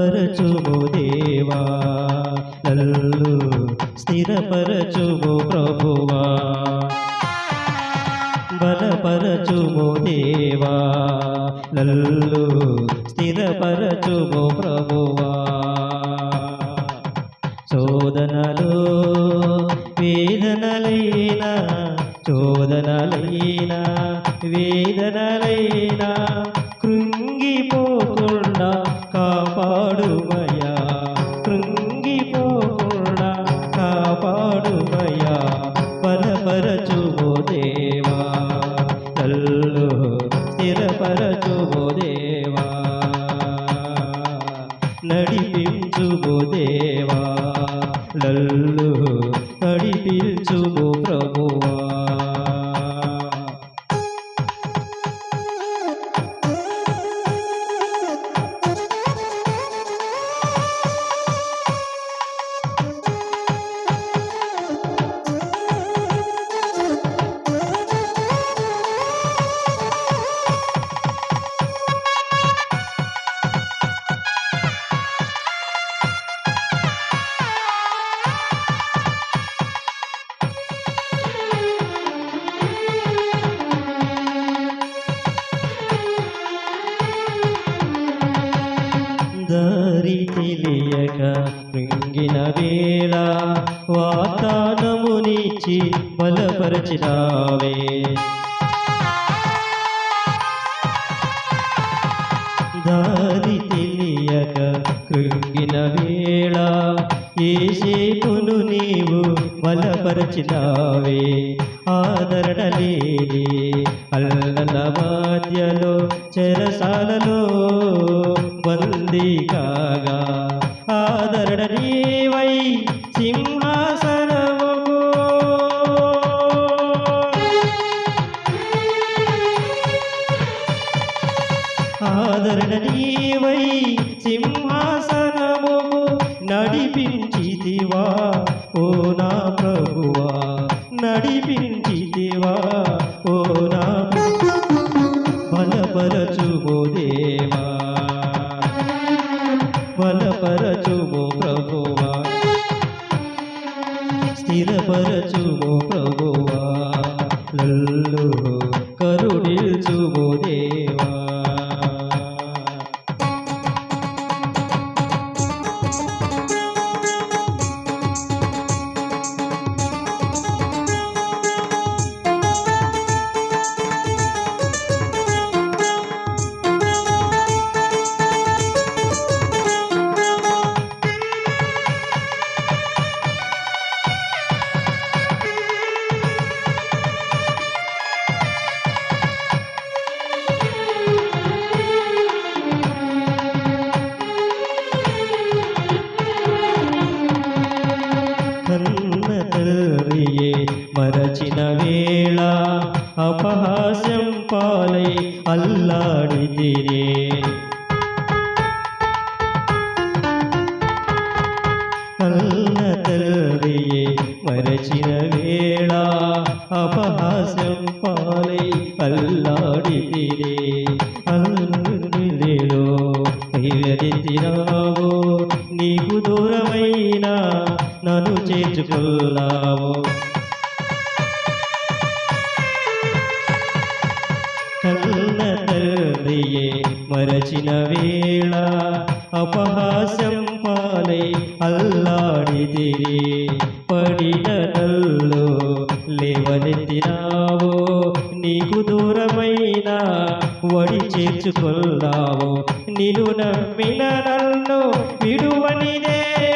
బలపరచుము దేవా. నల్లు స్థిరపరచుము ప్రభువా. బలపరచుము దేవా. నల్లు స్థిరపరచుము ప్రభువా. శోధనలు వేదనలైన చోదనలైన వేదనలైనా లల్లు తెలియక కృంగిన వేళ వాతానమునిచ్చి బలపరచినావే. దారి తెలియక కృంగిన వేళ ఏసేపును నీవు బలపరచినావే. ఆదరణ లేని అల్లల మధ్యలో చెరసాలలో బందీ కాగా బలపరచుమో ప్రభువా పాలై అల్లాడితిరే. కన్న తల్లియే మరచిన వేళ అపహాస్యం పాలై అల్లాడితిరే. అల్లుడిలో వివరించినావు నీకు దూరమైన నన్ను చేర్చుకున్నావు కన్న తల్లియే మరచిన వేళ. అపహాస్యం పాలై అల్లాడితిరి. పడిన నల్లు నీకు దూరమైన వడి చేర్చుకున్నావో నిన్ను నమ్మిన నన్ను విడువనిదే.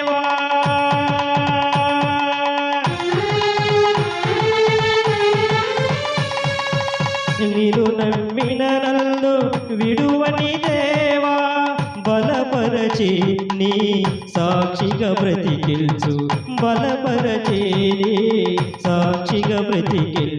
నమ్మిన నన్ను విడువని దేవా బలపరచి నీ సాక్షిగా బ్రతికిల్చు బలపరచి నీ సాక్షిగా బ్రతికిల్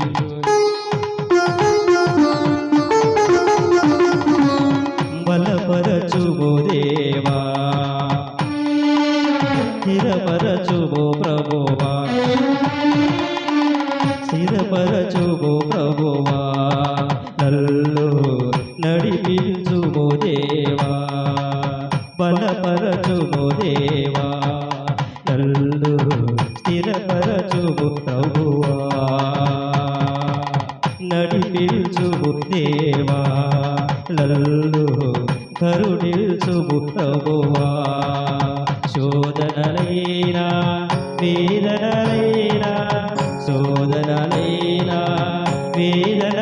నడిపించుము దేవా. లల్లు కరుణిల్చుము ప్రభువా శోధనలైనా వేదనలైనా శోధనలైనా వేదన